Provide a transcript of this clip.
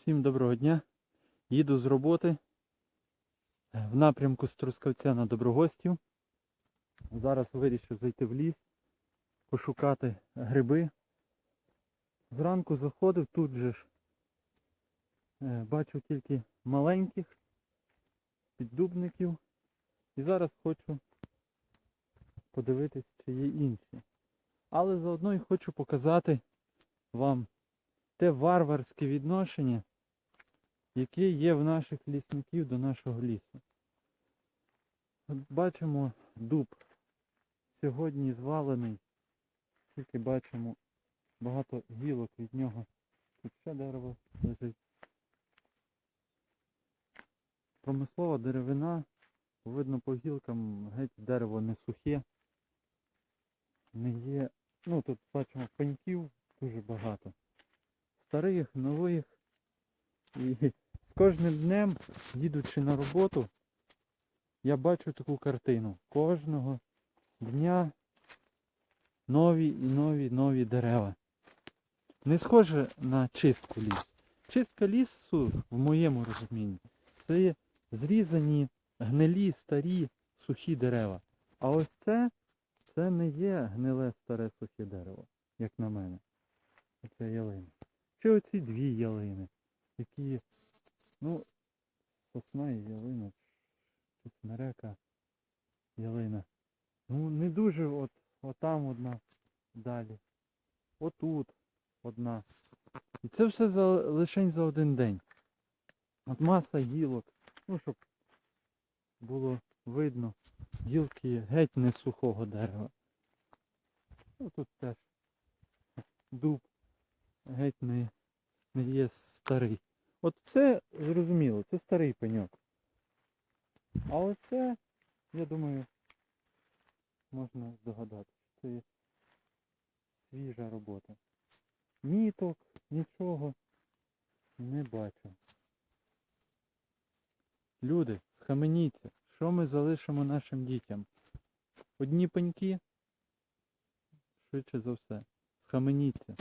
Всім доброго дня. Їду з роботи в напрямку з Трускавця на Доброгостів. Зараз вирішив зайти в ліс, пошукати гриби. Зранку заходив, тут же ж е, бачу тільки маленьких піддубників. І зараз хочу подивитись, чи є інші. Але заодно і хочу показати вам те варварське відношення, яке є в наших лісників до нашого лісу. От бачимо дуб сьогодні звалений, тільки бачимо багато гілок від нього. Тут ще дерево лежить. Промислова деревина, видно по гілкам, геть дерево не сухе. Не є. Ну тут бачимо пеньків дуже багато старих, нових. І з кожним днем, їдучи на роботу, я бачу таку картину. Кожного дня нові і нові нові дерева. Не схоже на чистку лісу. Чистка лісу, в моєму розумінні, це є зрізані гнилі, старі, сухі дерева. А ось це, це не є гниле старе сухе дерево, як на мене. Оце ялина. Чи оці дві ялини, які, ну, сосна і ялина, чи смерека ялина. Ну, не дуже от, отам одна далі. Отут одна. І це все за, лишень за один день. От маса гілок. Ну, щоб було видно. Гілки геть не сухого дерева. Ну тут теж дуб геть не, не є старий. От це зрозуміло, це старий пеньок. А оце, я думаю, можна здогадати, що це свіжа робота. Ніток, нічого не бачу. Люди, схаменіться, що ми залишимо нашим дітям? Одні пеньки? Швидше за все. Схаменіться.